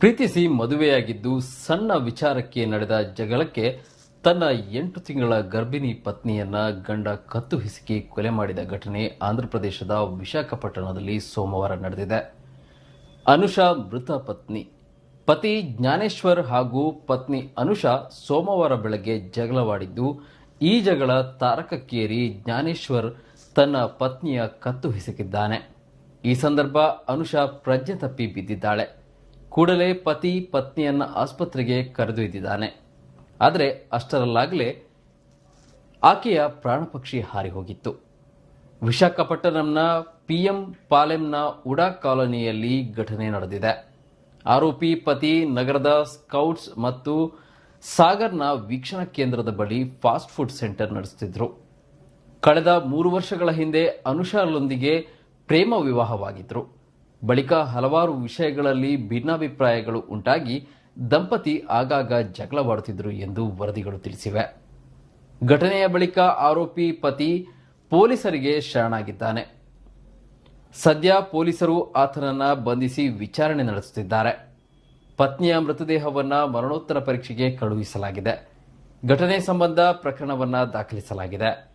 ಪ್ರೀತಿಸಿ ಮದುವೆಯಾಗಿದ್ದು ಸಣ್ಣ ವಿಚಾರಕ್ಕೆ ನಡೆದ ಜಗಳಕ್ಕೆ ತನ್ನ ಎಂಟು ತಿಂಗಳ ಗರ್ಭಿಣಿ ಪತ್ನಿಯನ್ನ ಗಂಡ ಕತ್ತು ಹಿಸುಕಿ ಕೊಲೆ ಮಾಡಿದ ಘಟನೆ ಆಂಧ್ರಪ್ರದೇಶದ ವಿಶಾಖಪಟ್ಟಣದಲ್ಲಿ ಸೋಮವಾರ ನಡೆದಿದೆ. ಅನುಷಾ ಮೃತ ಪತ್ನಿ. ಪತಿ ಜ್ಞಾನೇಶ್ವರ್ ಹಾಗೂ ಪತ್ನಿ ಅನುಷಾ ಸೋಮವಾರ ಬೆಳಗ್ಗೆ ಜಗಳವಾಡಿದ್ದು, ಈ ಜಗಳ ತಾರಕಕ್ಕೇರಿ ಜ್ಞಾನೇಶ್ವರ್ ತನ್ನ ಪತ್ನಿಯ ಕತ್ತು ಹಿಸುಕಿದ್ದಾನೆ. ಈ ಸಂದರ್ಭ ಅನುಷಾ ಪ್ರಜ್ಞೆ ತಪ್ಪಿ ಬಿದ್ದಿದ್ದಾಳೆ. ಕೂಡಲೇ ಪತಿ ಪತ್ನಿಯನ್ನ ಆಸ್ಪತ್ರೆಗೆ ಕರೆದೊಯ್ದಿದ್ದಾನೆ ಆದರೆ ಅಷ್ಟರಲ್ಲಾಗಲೇ ಆಕೆಯ ಪ್ರಾಣಪಕ್ಷಿ ಹಾರಿ ಹೋಗಿತ್ತು. ವಿಶಾಖಪಟ್ಟಣಂನ ಪಿಎಂ ಪಾಲೆಂನ ಉಡಾ ಕಾಲೋನಿಯಲ್ಲಿ ಘಟನೆ ನಡೆದಿದೆ. ಆರೋಪಿ ಪತಿ ನಗರದ ಸ್ಕೌಟ್ಸ್ ಮತ್ತು ಸಾಗರ್ನ ವೀಕ್ಷಣಾ ಕೇಂದ್ರದ ಬಳಿ ಫಾಸ್ಟ್ ಫುಡ್ ಸೆಂಟರ್ ನಡೆಸುತ್ತಿದ್ದರು ಕಳೆದ ಮೂರು ವರ್ಷಗಳ ಹಿಂದೆ ಅನುಷಾರೊಂದಿಗೆ ಪ್ರೇಮ ವಿವಾಹವಾಗಿದ್ರು. ಬಳಿಕ ಹಲವಾರು ವಿಷಯಗಳಲ್ಲಿ ಭಿನ್ನಾಭಿಪ್ರಾಯಗಳು ಉಂಟಾಗಿ ದಂಪತಿ ಆಗಾಗ ಜಗಳವಾಡುತ್ತಿದ್ದರು ಎಂದು ವರದಿಗಳು ತಿಳಿಸಿವೆ. ಘಟನೆಯ ಬಳಿಕ ಆರೋಪಿ ಪತಿ ಪೊಲೀಸರಿಗೆ ಶರಣಾಗಿದ್ದಾನೆ. ಸದ್ಯ ಪೊಲೀಸರು ಆತನನ್ನ ಬಂಧಿಸಿ ವಿಚಾರಣೆ ನಡೆಸುತ್ತಿದ್ದಾರೆ. ಪತ್ನಿಯ ಮೃತದೇಹವನ್ನು ಮರಣೋತ್ತರ ಪರೀಕ್ಷೆಗೆ ಕಳುಹಿಸಲಾಗಿದೆ. ಘಟನೆ ಸಂಬಂಧ ಪ್ರಕರಣವನ್ನು ದಾಖಲಿಸಲಾಗಿದೆ.